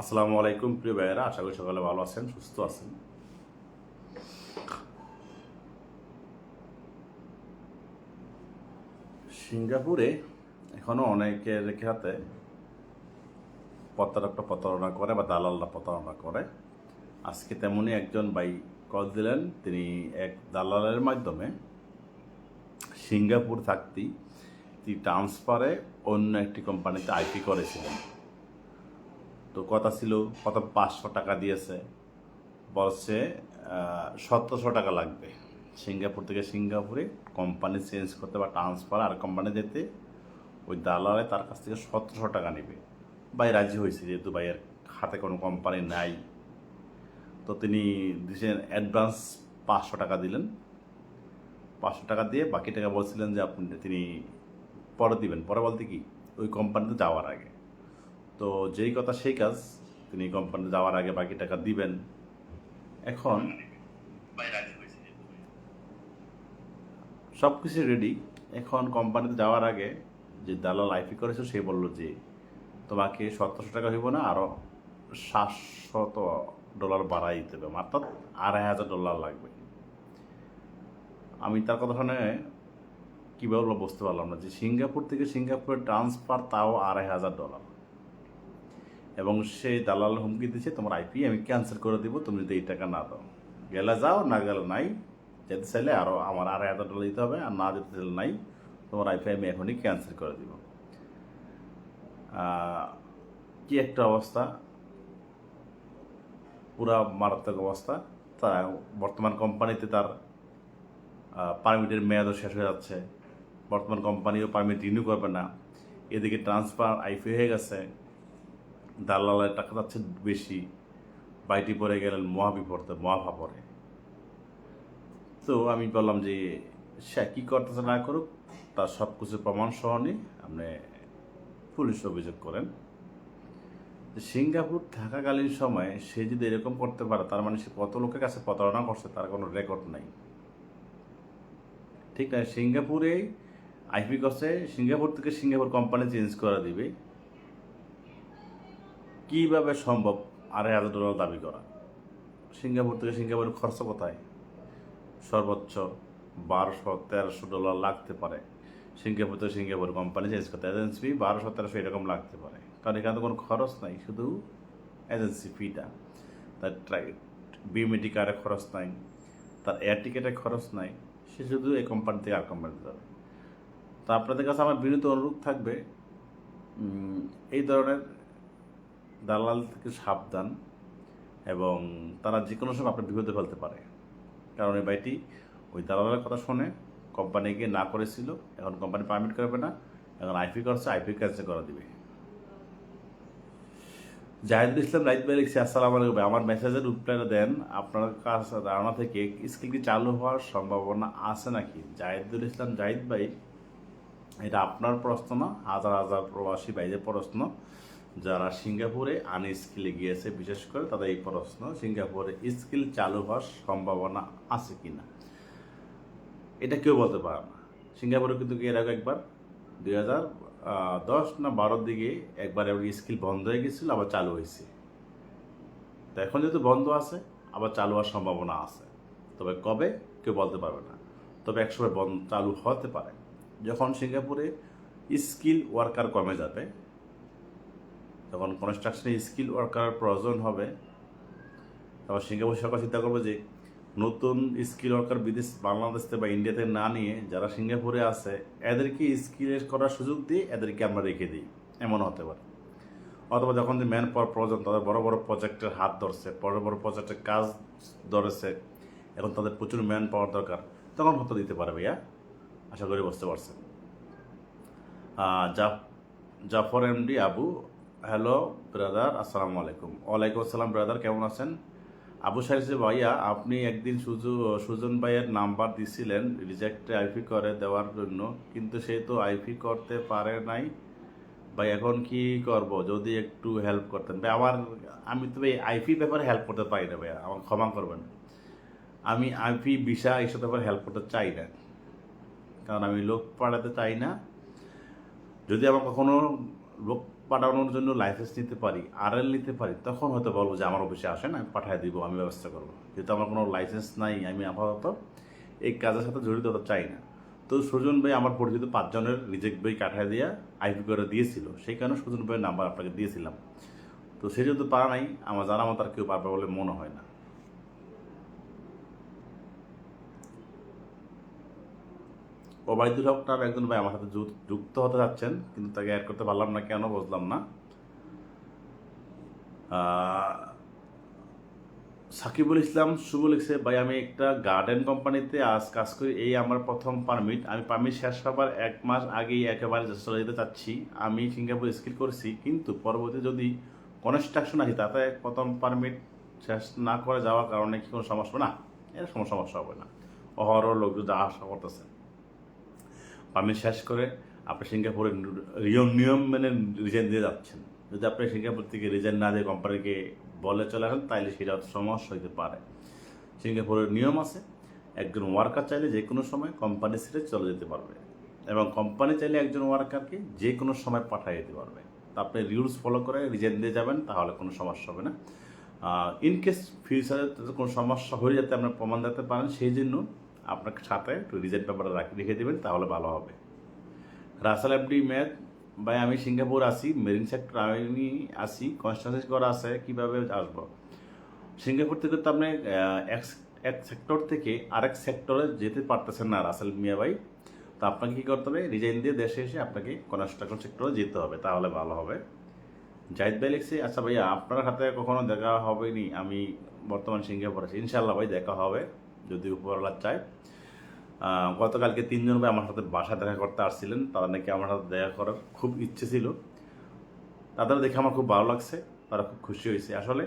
আসসালামু আলাইকুম, প্রিয় ভাইয়েরা। আশা করি সকালে ভালো আছেন, সুস্থ আছেন। সিঙ্গাপুরে এখনও অনেকের হাতে প্রতারকটা প্রতারণা করে বা দালালরা প্রতারণা করে। আজকে তেমনই একজন ভাই কল দিলেন, তিনি এক দালালের মাধ্যমে সিঙ্গাপুর থাকতেই তিনি ট্রান্সফারে অন্য একটি কোম্পানিতে আইপি করেছিলেন। তো কথা ছিল কত পাঁচশো টাকা দিয়েছে। বলছে সতেরোশো টাকা লাগবে। সিঙ্গাপুর থেকে সিঙ্গাপুরে কোম্পানি চেঞ্জ করতে বা ট্রান্সফার আর কোম্পানি যেতে ওই দালালে তার কাছ থেকে সতেরোশো টাকা নেবে। ভাই, রাজি হয়েছে যেহেতু ভাইয়ের হাতে কোনো কোম্পানি নাই। তো তিনি দিয়েছেন অ্যাডভান্স পাঁচশো টাকা দিলেন। পাঁচশো টাকা দিয়ে বাকি টাকা বলছিলেন যে আপনি তিনি পরে দিবেন। পরে বলতে কি? ওই কোম্পানিতে যাওয়ার আগে। তো যেই কথা সেই কাজ তিনি কোম্পানিতে যাওয়ার আগে বাকি টাকা দিবেন। এখন সব কিছু রেডি এখন কোম্পানিতে যাওয়ার আগে যে দালাল আইপি করেছে, সে বলল যে, তোমাকে সতেরোশো টাকা হইব না আরও সাতশত ডলার বাড়াই দিতে হবে অর্থাৎ আড়াই হাজার ডলার লাগবে। আমি তার কথা শুনে কীভাবে বলব বুঝতে পারলাম না যে, সিঙ্গাপুর থেকে সিঙ্গাপুরের ট্রান্সফার তাও আড়াই হাজার ডলার এবং সেই দালাল হুমকি দিচ্ছে তোমার আইপি আমি ক্যান্সেল করে দিব, তুমি যদি এই টাকা না দাও। গেলে যাও, না গেলে নাই। যেতে চাইলে আরও আমার আড়াই হাজার ডলার দিতে হবে, আর না যেতে চাইলে নাই। তোমার আইপি আমি এখনই ক্যান্সেল করে দিব। কি একটা অবস্থা? পুরা মারাত্মক অবস্থা। তা বর্তমান কোম্পানিতে তার পারমিটের মেয়াদও শেষ হয়ে যাচ্ছে। বর্তমান কোম্পানিও পারমিট রিনিউ করবে না। এদিকে ট্রান্সফার আইপি হয়ে গেছে। দালালের টাকা যাচ্ছে বেশি বাইটি পরে গেলেন মহাবিপদে মহাভাপরে তো আমি বললাম যে, সে কী করতেছে না করুক, তার সব কিছু প্রমাণ সহ নিয়ে আপনি পুলিশ অভিযোগ করেন। সিঙ্গাপুর থাকাকালীন সময়ে সে যদি এরকম করতে পারে, তার মানে সে কত লোকের কাছে প্রতারণা করছে, তার কোনো রেকর্ড নাই। ঠিক না সিঙ্গাপুরে আইপি করছে, সিঙ্গাপুর থেকে সিঙ্গাপুর কোম্পানি চেঞ্জ করে দিবে। কীভাবে সম্ভব আড়াই হাজার ডলার দাবি করা? সিঙ্গাপুর থেকে সিঙ্গাপুরের খরচ কোথায়? সর্বোচ্চ বারোশো তেরোশো ডলার লাগতে পারে। সিঙ্গাপুর থেকে সিঙ্গাপুর কোম্পানি চেঞ্জ করতে এজেন্সি ফি বারোশো তেরোশো এরকম লাগতে পারে। কারণ এখানে তো কোনো খরচ নাই, শুধু এজেন্সি ফিটা তার বিএমএটি কার্ডের খরচ নাই, তার এয়ার টিকেটের খরচ নাই, সে শুধু এই কোম্পানি থেকে আর কোম্পানিতে যাবে। তো আপনাদের কাছে আমার বিনীত অনুরোধ থাকবে এই ধরনের দালাল থেকে সাবধান এবং তারা যে কোনো সময় আপনার বিপদে ফেলতে পারে। কারণ এই বাইটি ওই দালালের কথা শুনে, কোম্পানি গিয়ে না করেছিল, এখন কোম্পানি পারমিট করবে না, এখন আইপি করছে আইপি ক্যান্সেল করে দিবে। জাহিদুল ইসলাম রাইত ভাই লিখছে, আসসালামু আলাইকুম আমার মেসেজের উত্তরটা দেন। আপনার কাছে ধারণা থেকে স্কিল কি চালু হওয়ার সম্ভাবনা আছে নাকি? জাহিদুল ইসলাম, জাহিদ ভাই, এটা আপনার প্রশ্ন না, হাজার হাজার প্রবাসী ভাইদের প্রশ্ন। যারা সিঙ্গাপুরে আনস্কিলে গিয়েছে, বিশেষ করে তাদের এই প্রশ্ন, সিঙ্গাপুরে স্কিল চালু হওয়ার সম্ভাবনা আছে কি না এটা কেউ বলতে পারে না। সিঙ্গাপুরে কিন্তু এর আগে একবার, দুই হাজার দশ না বারোর দিকে একবার স্কিল বন্ধ হয়ে গেছিল আবার চালু হয়েছে। তো এখন যেহেতু বন্ধ আছে, আবার চালু হওয়ার সম্ভাবনা আছে। তবে কবে? কেউ বলতে পারবে না। তবে একসময় বন্ধ, চালু হতে পারে। যখন সিঙ্গাপুরে স্কিল ওয়ার্কার কমে যাবে তখন কনস্ট্রাকশনে স্কিল ওয়ার্কার প্রয়োজন হবে। তখন সিঙ্গাপুর সরকার চিন্তা করবে যে, নতুন স্কিল ওয়ার্কার বিদেশ, বাংলাদেশ বা ইন্ডিয়াতে না নিয়ে যারা সিঙ্গাপুরে আছে, এদেরকে স্কিলের করার সুযোগ দিয়ে এদেরকে আমরা রেখে দিই। এমন হতে পারে। অথবা যখন যে ম্যান পাওয়ার প্রয়োজন, তাদের বড় বড় প্রজেক্টের হাত ধরছে, বড় বড় প্রজেক্টের কাজ ধরেছে, এখন তাদের প্রচুর ম্যান পাওয়ার দরকার, তখন হয়তো দিতে পারবে ভাইয়া আশা করি বুঝতে পারছেন। Jafar MD Abu hello brother আসসালামু আলাইকুম ওয়ালাইকুম আসসালাম ব্রাদার কেমন আছেন? আবু সাইজ ভাইয়া, আপনি একদিন সুজু, সুজন ভাইয়ের নাম্বার দিছিলেন রিজেক্টে আইপি করে দেওয়ার জন্য, কিন্তু সে তো আইপি করতে পারে নাই। ভাই, এখন কি করব? যদি একটু হেল্প করতেন। ভাই, আমার, আমি তো ভাই আইপি ব্যাপারে হেল্প করতে পারি না, ভাইয়া। আমার ক্ষমা করবেন। আমি আইপি ভিসা এইসব ব্যাপারে হেল্প করতে চাই না। কারণ আমি লোক পাঠাতে চাই না। যদি আমার কখনো লোক পাঠানোর জন্য লাইসেন্স নিতে পারি আর এল নিতে পারি, তখন হয়তো বলব যে আমার অফিসে আসেন, আমি পাঠিয়ে দিব, আমি ব্যবস্থা করব। যেহেতু আমার কোনো লাইসেন্স নাই, আমি আপাতত এই কাজের সাথে জড়িত হতে চাই না। তো সুজন ভাই আমার পরিচিত পাঁচজনের রিজেক্ট বই কাঠায় দিয়ে আইপি করে দিয়েছিল, সেই কারণে সুজন ভাইয়ের নাম্বার আপনাকে দিয়েছিলাম। তো সে যেহেতু পারা নাই, আমার জানা মতো আর কেউ পারবে বলে মনে হয় না। ওবায়দুল হক নাম একজন ভাই আমার সাথে যুক্ত হতে যাচ্ছেন, কিন্তু তাকে অ্যাড করতে পারলাম না, কেন বুঝলাম না। সাকিবুল ইসলাম শুভ লিখছে ভাই, আমি একটা গার্ডেন কোম্পানিতে আজ কাজ করি, এই আমার প্রথম পারমিট আমি পারমিট শেষ হবার এক মাস আগেই একেবারে চলে যেতে চাচ্ছি। আমি সিঙ্গাপুর স্কিল করছি, কিন্তু পরবর্তী যদি কনস্ট্রাকশন আসি, তাতে প্রথম পারমিট শেষ না করে যাওয়ার কারণে কি কোনো সমস্যা না? এর কোনো সমস্যা হবে না। অহরহ লোকজন যা আশা করতেছে। পারমিট শেষ করে আপনি সিঙ্গাপুরে নিয়ম নিয়ম মেনে রিজাইন দিয়ে যাচ্ছেন। যদি আপনি সিঙ্গাপুর থেকে রিজাইন না দিয়ে কোম্পানিকে বলে চলে আসেন, তাহলে সেটা সমস্যা হতে পারে। সিঙ্গাপুরের নিয়ম আছে, একজন ওয়ার্কার চাইলে যে কোনো সময় কোম্পানি ছেড়ে চলে যেতে পারবে এবং কোম্পানি চাইলে একজন ওয়ার্কারকে যে কোনো সময় পাঠিয়ে দিতে পারবে। তা আপনি রুলস ফলো করে রিজাইন দিয়ে যাবেন, তাহলে কোনো সমস্যা হবে না। ইন কেস ফিউচারে কোনো সমস্যা হয়ে যাতে আপনার প্রমাণ দিতে পারেন, সেই জন্য আপনার সাথে একটু রিজাইন পেপারটা রাখি দেবেন, তাহলে ভালো হবে। রাসেল এফডি ম্যাথ ভাই, আমি সিঙ্গাপুর আসি, মেরিন সেক্টর আমি আসি কনস্ট্রাকশন করা আছে, কীভাবে আসব? সিঙ্গাপুর থেকে তো আপনি এক এক সেক্টর থেকে আরেক সেক্টরে যেতে পারতেছেন না রাসেল মিয়া ভাই। তো আপনাকে কী করতে হবে? রিজাইন দিয়ে দেশে এসে আপনাকে কনস্ট্রাকশন সেক্টরে যেতে হবে, তাহলে ভালো হবে। জাহিদ ভাই লিখছে আচ্ছা ভাইয়া, আপনার হাতে কখনো দেখা হবে নি আমি বর্তমান সিঙ্গাপুর আছি। ইনশাল্লাহ ভাই, দেখা হবে। যদি উপরওয়ালা চায়। গতকালকে তিনজন ভাই আমার সাথে বাসা দেখা করতে আসছিলেন। তারা নাকি আমার সাথে দেখা করার খুব ইচ্ছে ছিল। তাদের দেখে আমার খুব ভালো লাগছে। তারা খুব খুশি হয়েছে। আসলে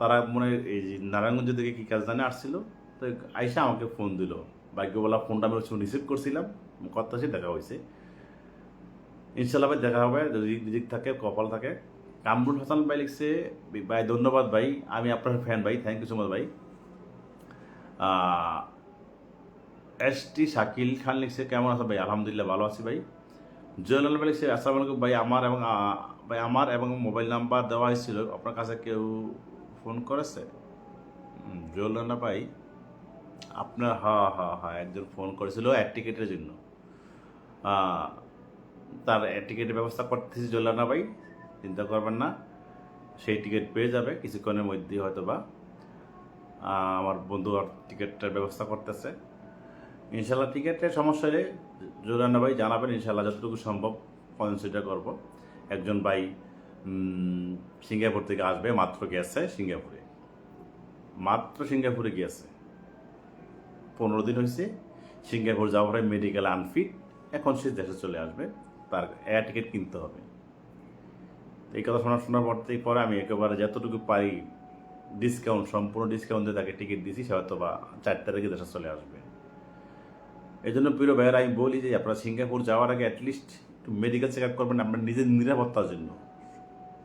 তারা মনে এই যে নারায়ণগঞ্জ থেকে কী কাজ জানে আসছিল। তো আইসা আমাকে ফোন দিল। ভাগ্যবলা ফোনটা আমি রিসিভ করছিলাম। কথা সে দেখা হয়েছে। ইনশাল্লাহ ভাই দেখা হবে। যদি রিজিক থাকে, কপাল থাকে। কামরুল হাসান ভাই লিখছে, ভাই, ধন্যবাদ ভাই। আমি আপনার ফ্যান ভাই। থ্যাংক ইউ সো মাচ ভাই। এস টি শাকিল খান লিখছে কেমন আছে ভাই? আলহামদুলিল্লাহ ভালো আছি ভাই। জয়নাল ভাই লিখছে আসসালামু আলাইকুম ভাই আমার এবং ভাই আমার এবং মোবাইল নাম্বার দেওয়া হয়েছিল আপনার কাছে কেউ ফোন করেছে? হুম, জয়নাল ভাই আপনার হ্যাঁ হ্যাঁ হ্যাঁ একজন ফোন করেছিল এক টিকিটের জন্য। তার টিকিটের ব্যবস্থা করতেছি জল্লানা ভাই চিন্তা করবেন না সেই টিকিট পেয়ে যাবে কিছুক্ষণের মধ্যেই হয়তো বা আমার বন্ধু আর টিকিটটার ব্যবস্থা করতেছে। ইনশাল্লাহ টিকিটের সমস্যা হলে জোরানা ভাই জানাবেন ইনশাল্লাহ যতটুকু সম্ভব কনসিডার করব। একজন ভাই সিঙ্গাপুর থেকে আসবে, মাত্র গেছে সিঙ্গাপুরে। মাত্র সিঙ্গাপুরে গিয়েছে। পনেরো দিন হয়েছে, সিঙ্গাপুর যাওয়ার পরে মেডিকেল আনফিট এখন সে দেশে চলে আসবে, তার এয়ার টিকিট কিনতে হবে। এই কথা শোনা শোনার পর থেকে, পরে আমি একেবারে যতটুকু পারি ডিসকাউন্ট সম্পূর্ণ ডিসকাউন্ট দিয়ে তাকে টিকিট দিয়েছি সে হয়তো বা চার তারিখে দেশে চলে আসবে। এই জন্য প্রিয় ভাইয়েরা, আমি বলি যে আপনারা সিঙ্গাপুর যাওয়ার আগে অ্যাটলিস্ট একটু মেডিকেল চেক আপ করবেন আপনার নিজের নিরাপত্তার জন্য।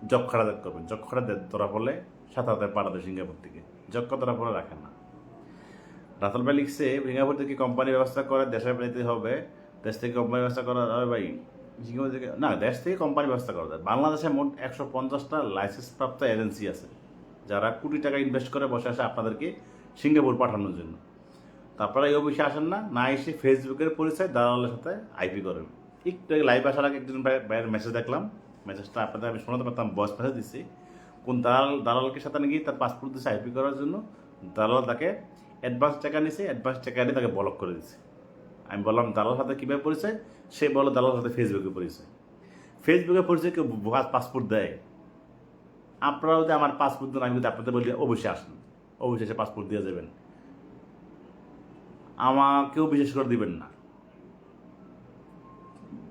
যক্ষাটা দেখ করবেন। যক্ষাটা ধরা পড়লে সাথে পাঠাবে সিঙ্গাপুর থেকে। যক্ষা ধরা পড়ে রাখেন না। রাতাল ভাই লিখছে, সিঙ্গাপুর থেকে কোম্পানি ব্যবস্থা করে দেশে পেতে হবে। দেশ থেকে কোম্পানি ব্যবস্থা করা যাবে ভাই, সিঙ্গাপুর থেকে না, দেশ থেকে কোম্পানি ব্যবস্থা করা যায়। বাংলাদেশে মোট একশো পঞ্চাশটা লাইসেন্স প্রাপ্ত এজেন্সি আছে। যারা কোটি টাকা ইনভেস্ট করে বসে আসে আপনাদেরকে সিঙ্গাপুর পাঠানোর জন্য। তারপরে এই অফিসে আসেন না না এসে ফেসবুকের পরিচয় দালালের সাথে আইপি করেন। একটু লাইভ আসার আগে একজন ভাই- ভাইয়ের মেসেজ দেখলাম। মেসেজটা আপনাদের আমি শোনাতে পারতাম বস মেসেজ দিচ্ছি কোন দালাল দালালকে সাথে নাকি তার পাসপোর্ট দিচ্ছে আইপি করার জন্য। দালাল তাকে অ্যাডভান্স টাকা নিছে অ্যাডভান্স টাকা নিয়ে তাকে ব্লক করে দিচ্ছে আমি বললাম দালাল সাথে কীভাবে পরিচয়? সে বলল দালাল সাথে ফেসবুকে পরিচয়। ফেসবুকে পরিচয় কেউ পাসপোর্ট দেয়। আপনারাও যদি আমার পাসপোর্ট দেন, আমি যদি আপনাদের বলি, অবশ্যই আসেন। অবশ্যই এসে পাসপোর্ট দিয়ে যাবেন। আমাকেও বিশেষ করে দিবেন না।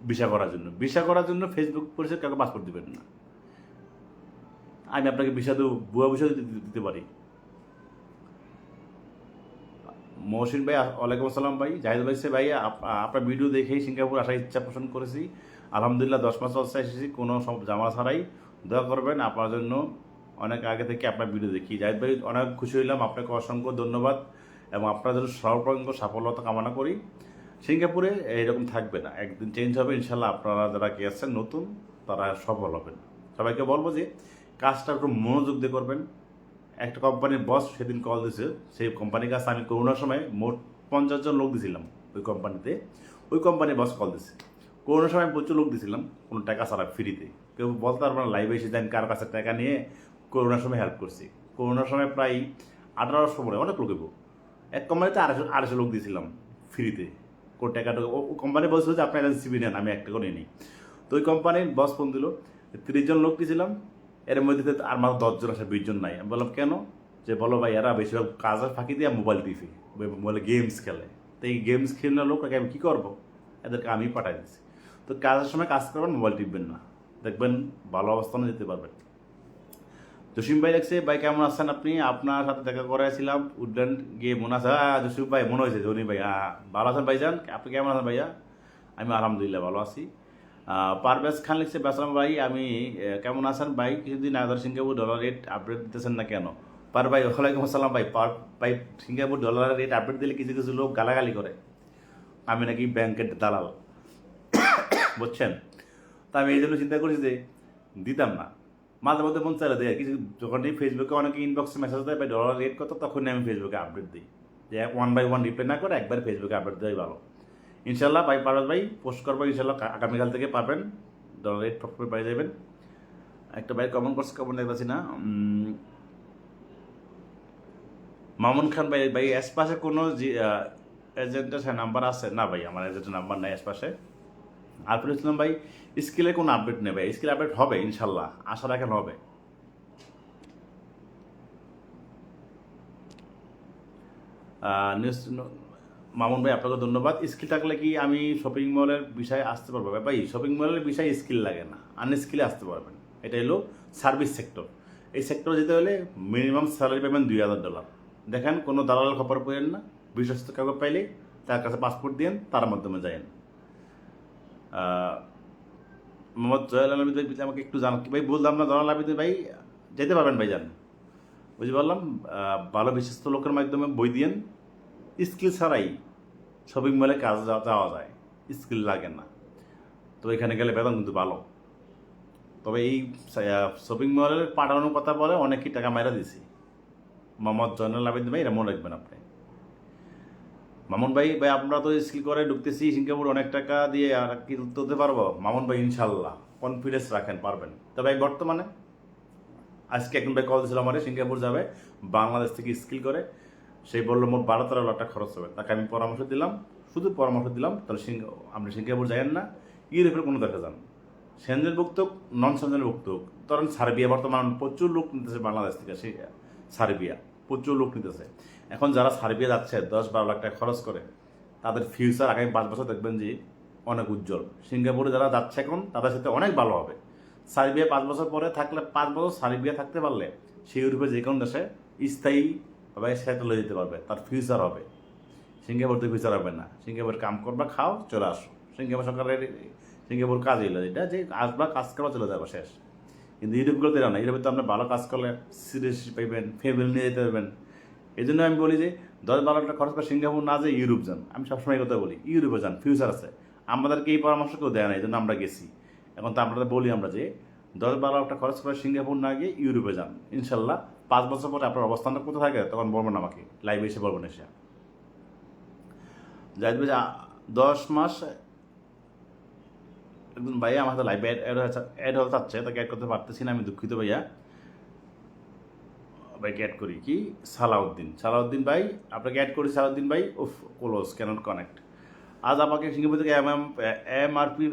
ভিসা করার জন্য। ভিসা করার জন্য ফেসবুক পরিচয় কাউকে পাসপোর্ট দিবেন না। আমি আপনাকে ভিসা দেবো বুয়া ভিসা দিতে পারি। মহসিন ভাই, ওয়ালাইকুম আসসালাম ভাই, জাহিদ ভাই সে ভাই আপনার ভিডিও দেখেই সিঙ্গাপুর আসার ইচ্ছা পোষণ করেছি। আলহামদুলিল্লাহ, দশ মাস চলছে এসেছি, কোনো সব জামা ছাড়াই। দোয়া করবেন আপনার জন্য অনেক আগে থেকে আপনার ভিডিও দেখি। জাহিদ ভাই, অনেক খুশি হইলাম। আপনাকে অসংখ্য ধন্যবাদ এবং আপনার জন্য সর্বাঙ্গ সাফল্যতা কামনা করি। সিঙ্গাপুরে এরকম থাকবে না। একদিন চেঞ্জ হবে ইনশাল্লাহ আপনারা যারা গেছেন নতুন, তারা সফল হবেন। সবাইকে বলব যে, কাজটা একটু মনোযোগ দিয়ে করবেন। একটা কোম্পানির বস সেদিন কল দিয়েছে, সেই কোম্পানির কাছে আমি করোনার সময় মোট পঞ্চাশ জন লোক দিয়েছিলাম ওই কোম্পানিতে ওই কোম্পানির বস কল দিছে করোনার সময় প্রচুর লোক দিয়েছিলাম কোনো টাকা ছাড়া ফ্রিতে কেউ বলতে পারব না লাইভে এসে দেন কার কাছে টাকা নিয়ে করোনার সময় হেল্প করছি। করোনার সময় প্রায় আঠারোশো হয়, অনেক লোক এক কোম্পানিতে আড়াইশো আড়াইশো লোক দিয়েছিলাম ফ্রিতে কোন টাকাটা ও কোম্পানি বলছিল যে আপনি একটা সিবি নেন আমি একটা করে নিই তো ওই কোম্পানির বস ফোন দিল তিরিশ জন লোক দিয়েছিলাম এর মধ্যে আর মাত্র দশজন আসে বিশ জন নাই। আমি বললাম কেন? যে বলো ভাই এরা বেশিরভাগ কাজের ফাঁকি দিয়ে মোবাইল টিপি মোবাইলে গেমস খেলে। তো এই গেমস খেললে লোকটাকে আমি কী করব? এদেরকে আমি পাঠাই দিচ্ছি তো কাজের সময় কাজ করবেন মোবাইল টিপবেন না। দেখবেন ভালো অবস্থানে যেতে পারবেন। জসিম ভাই দেখছে, ভাই, কেমন আছেন আপনি? আপনার সাথে দেখা করেছিলাম উডল্যান্ড গিয়ে মনে আছে। হ্যাঁ জসিম ভাই, মনে হয়েছে, ধনী ভাই। হ্যাঁ ভালো আছেন ভাইজান? আপনি কেমন আছেন ভাইয়া? আমি আলহামদুলিল্লাহ ভালো আছি। পারভেজ খান লিখছে, বেসলাম ভাই, আমি কেমন আছেন ভাই? কিছুদিন আদার সিঙ্গাপুর ডলার রেট আপডেট দিতেছেন না কেন? পার ভাই, ওয়ালাইকুম আসসালাম ভাই, পার, ভাই, সিঙ্গাপুর ডলারের রেট আপডেট দিলে কিছু কিছু লোক গালাগালি করে। আমি নাকি ব্যাংকের দালাল। বুঝছেন? তা আমি এই জন্য চিন্তা করেছি যে দিতাম না। মাঝে মধ্যে মন চাইলে দেয় কিছু যখনই ফেসবুকে অনেকে ইনবক্সে মেসেজ দেয়, ভাই ডলার রেট কত? তখনই আমি ফেসবুকে আপডেট দিই। যে ওয়ান বাই ওয়ান রিপ্লাই না করে একবার ফেসবুকে আপডেট দেওয়াই ভালো। ইনশাল্লাহ ভাই পারত ভাই পোস্ট করব ইনশাল্লাহ আগামীকাল থেকে পাবেন ডলার রেট প্রফিট পাই যাবেন একটা ভাই কমন করছে কমন দেখতেছি না। মামুন খান ভাই ভাই এসপাশে কোনো এজেন্টের নাম্বার আছে? না ভাই, আমার এজেন্টের নাম্বার নাই এসপাশে আরফুল ইসলাম ভাই, স্কিলে কোনো আপডেট নেবে? স্কিল আপডেট হবে, ইনশাল্লাহ। আশা রাখেন হবে। নিউজ- মামুন ভাই, আপনাকে ধন্যবাদ। স্কিল থাকলে কি আমি শপিং মলের বিষয়ে আসতে পারব? ভাই শপিং মলের বিষয়ে স্কিল লাগে না। আনস্কিলে আসতে পারবেন। এটা হলো সার্ভিস সেক্টর এই সেক্টরে যেতে হলে মিনিমাম স্যালারি পাবেন দুই হাজার ডলার দেখেন, কোনো দালাল খবর পেলেন না। বিশ্বস্ত কাগজ পাইলে তার কাছে পাসপোর্ট দিন তার মাধ্যমে যায়েন মোহাম্মদ জয়াল আলমী ভাই আমাকে একটু জান ভাই, বললাম না জয়াল আলমী ভাই, যেতে পারবেন ভাই যান বুঝতে পারলাম? ভালো বিশ্বস্ত লোকের মাধ্যমে বই দিয়েন। স্কিল ছাড়াই শপিং মলে কাজ যাওয়া যায়। স্কিল লাগে না। তো এখানে গেলে বেতন কিন্তু ভালো। তবে এই শপিং মলের পাঠানোর কথা বলে অনেকই টাকা মাইরা দিছি মোহাম্মদ জয়নাল আবেদ ভাই, এটা মনে রাখবেন আপনি। মামুন ভাই ভাই, আমরা তো স্কিল করে ঢুকতেছি সিঙ্গাপুর অনেক টাকা দিয়ে, আর কি তুলতে পারব? মামুন ভাই ইনশাল্লাহ কনফিডেন্স রাখেন, পারবেন। তবে বর্তমানে, আজকে একজন ভাই কল দিয়েছিল আমার, সিঙ্গাপুর যাবে, বাংলাদেশ থেকে স্কিল করে। সেই বলল, মোট বারো তেরো লাখ টাকা খরচ হবে। তাকে আমি পরামর্শ দিলাম, শুধু পরামর্শ দিলাম, তাহলে আপনি সিঙ্গাপুর যাবেন না, ইউরোপের কোনো দেখা যান। সেনজেন ভুক্ত নন সেনজেন ভুক্ত ধরেন সার্বিয়া বর্তমান প্রচুর লোক নিতেছে বাংলাদেশ থেকে সেই সার্বিয়া, প্রচুর লোক নিতেছে। এখন যারা সার্বিয়া যাচ্ছে, দশ বারো লাখ টাকা খরচ করে, তাদের ফিউচার আগামী পাঁচ বছর দেখবেন যে অনেক উজ্জ্বল। সিঙ্গাপুরে যারা যাচ্ছে এখন, তাদের সাথে অনেক ভালো হবে। সার্বিয়া পাঁচ বছর পরে থাকলে, পাঁচ বছর সার্বিয়া থাকতে পারলে সে ইউরোপে যে কোনো দেশে স্থায়ী ভাবে সেটেল হয়ে যেতে পারবে, তার ফিউচার হবে। সিঙ্গাপুর তো ফিউচার হবে না। সিঙ্গাপুর কাম করবা, খাও, চলে আসো। সিঙ্গাপুর সরকারের, সিঙ্গাপুর কাজ এলো যেটা, যে আসবা, কাজ করবা, চলে যাব, শেষ। কিন্তু ইউরোপগুলোতে না ইউরোপে তো আপনি ভালো কাজ করলে সিরিয়াস পাইবেন ফ্যামিলি নিয়ে যেতে পারবেন। এই জন্য আমি বলি যে দশ বারো খরচ করে সিঙ্গাপুর না যে ইউরোপ যান। আমি সবসময় কথা বলি, ইউরোপে যান ফিউচার আছে। আমাদেরকে এই পরামর্শ কেউ দেয় না এই জন্য আমরা গেছি। এখন তো আমরা বলি আমরা যে দশ বারো লাখ টাকা খরচ করে সিঙ্গাপুর না গিয়ে ইউরোপে যান। ইনশাল্লাহ পাঁচ বছর পরে আপনার অবস্থানটা কোথায় থাকে তখন বলবেন আমাকে লাইভে এসে বলবেন এসে। যাই যে দশ মাস, একজন ভাইয়া আমার হাতে লাইভে অ্যাড হতে চাচ্ছে, তাকে অ্যাড করতে পারতেছি না, আমি দুঃখিত ভাইয়া। ভাইকে অ্যাড করি কি? সালাউদ্দিন। সালাউদ্দিন ভাই, আপনাকে অ্যাড করি সালাউদ্দিন ভাই? উফ ক্লোজ ক্যানট কানেক্ট আজ আমাকে সিঙ্গাপুর থেকে M M M R P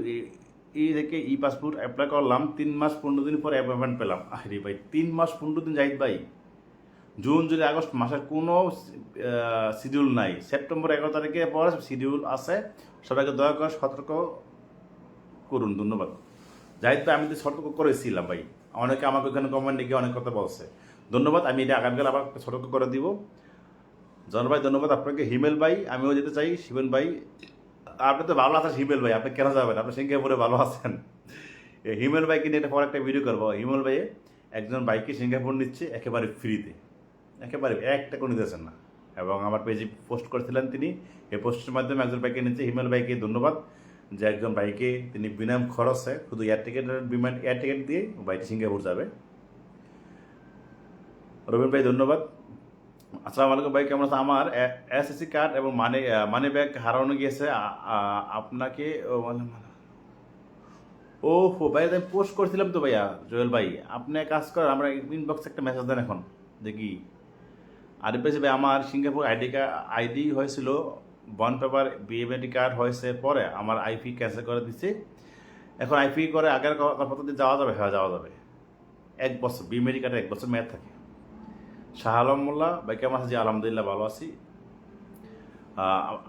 E থেকে ই পাসপোর্ট অ্যাপ্লাই করলাম। তিন মাস পনেরো দিন পর অ্যাপয়েন্টমেন্ট পেলাম। আরে ভাই, তিন মাস পনেরো দিন যাইত ভাই। জুন, জুলাই, আগস্ট মাসের কোনো শিডিউল নাই। সেপ্টেম্বর এগারো তারিখে পর শিডিউল আছে। সবাইকে দয়া করে সতর্ক করুন। ধন্যবাদ। জাহিদ ভাই, আমি তো সতর্ক করেছিলাম ভাই। অনেকে আমাকে ওখানে কমেন্টে গিয়ে অনেক কথা বলছে। ধন্যবাদ, আমি এটা আগামীকাল আবার সতর্ক করে দিব। জন ভাই, ধন্যবাদ আপনাকে। হিমেল ভাই, আমিও যেতে চাই। শিবেন ভাই, আপনি তো ভালো আছেন, হিমেল ভাই, আপনি কেন যাবেন? আপনি সিঙ্গাপুরে ভালো আছেন। হিমেল ভাইকে নিয়ে একটা পর একটা ভিডিও করব। হিমেল ভাই একজন বাইকে সিঙ্গাপুর নিচ্ছে একেবারে ফ্রিতে একেবারে একটা কোনো নিতেছেন না। এবং আমার পেজে পোস্ট করেছিলেন তিনি। এই পোস্টের মাধ্যমে একজন বাইকে নিচ্ছে। হিমেল বাইকে ধন্যবাদ যে একজন বাইকে তিনি বিনাম খরচে শুধু এয়ার টিকেটের বিমান এয়ার টিকিট দিয়ে বাইকটি সিঙ্গাপুর যাবে। রবীন ভাই, ধন্যবাদ। আসসালামু আলাইকুম ভাই, কেমন আছে? আমার এসএসসি কার্ড এবং মানি মানি ব্যাগ হারানো গিয়েছে। আপনাকে, ও হো ভাই আমি পোস্ট করছিলাম তো ভাইয়া, জয়েল ভাই। আপনি কাজ করেন, আমরা ইনবক্সে একটা মেসেজ দেন এখন, দেখি। আর ভাই আমার সিঙ্গাপুর আইডি কার্ড আইডি হয়েছিল বন পেপার বিএমএডি কার্ড হয়েছে, পরে আমার আইপি ক্যান্সেল করে দিচ্ছে এখন আইপি করে আগের কথা যাওয়া যাবে হ্যাঁ যাওয়া যাবে। এক বছর বিএমএডি কার্ডে এক বছর মেয়াদ থাকে। শাহ আলম মোল্লা ভাই কেমন আছে আলহামদুলিল্লাহ ভালো আছি।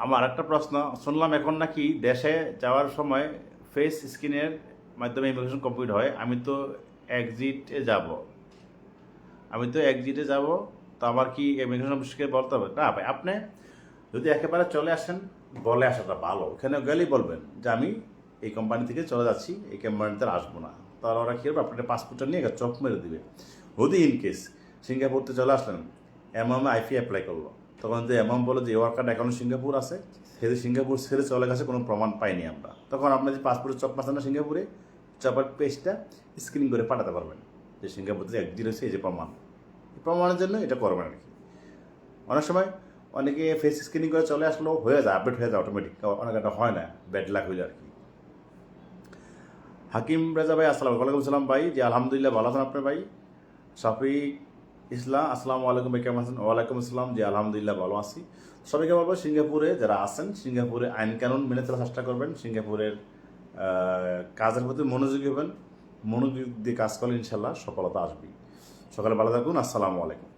আমার একটা প্রশ্ন, শুনলাম এখন নাকি দেশে যাওয়ার সময় ফেস স্ক্রিনের মাধ্যমে ইমিগ্রেশন কমপ্লিট হয়, আমি তো এক্সিটে যাব। আমি তো এক্সিটে যাব, তো আমার কি ইমিগ্রেশন অফিসকে বলতে হবে? না ভাই, আপনি যদি একেবারে চলে আসেন, বলে আসাটা ভালো। ওখানে গেলেই বলবেন যে আমি এই কোম্পানি থেকে চলে যাচ্ছি, এই কোম্পানিতে আসব না। তাহলে ওরা কী হবে? আপনার পাসপোর্টটা নিয়ে চপ মেরে দিবে। যদি ইন কেস সিঙ্গাপুরতে চলে আসলেন এমএম আইফি অ্যাপ্লাই করল। তখন যে এমএম বলে যে ওয়ার কার্ড এখনও সিঙ্গাপুর আছে, সে সিঙ্গাপুর ছেড়ে চলে গেছে, কোনো প্রমাণ পাইনি আমরা। তখন আপনার যে পাসপোর্টের চপ মারছেন না সিঙ্গাপুরে, চপার পেজটা স্ক্রিন করে পাঠাতে পারবেন যে সিঙ্গাপুরতে একদিন হচ্ছে এই যে প্রমাণ। প্রমাণের জন্য এটা করবেন আর কি। অনেক সময় অনেকে ফেস স্ক্রিনিং করে চলে আসলেও হয়ে যায় আপডেট হয়ে যায় অটোমেটিক অনেক একটা হয় না ব্যাড লাক হইলে আর কি। হাকিম রেজা ভাই, আসসালাম ওয়ালাইকুম সালাম ভাই। যে আলহামদুলিল্লাহ, ভালো আছেন আপনার ভাই? শফিক ইসলাম, আসসালামু আলাইকুম, ভাই, কেমন আছেন? ওয়ালাইকুম আসসালাম। জি, আলহামদুলিল্লাহ, ভালো আছি। সবাইকে বলব সিঙ্গাপুরে যারা আছেন, সিঙ্গাপুরে আইন কানুন মেনে চলার চেষ্টা করবেন। সিঙ্গাপুরের কাজের প্রতি মনোযোগী হবেন। মনোযোগ দিয়ে কাজ করলে ইনশাল্লাহ সফলতা আসবে সকালে ভালো থাকুন। আসসালামু আলাইকুম।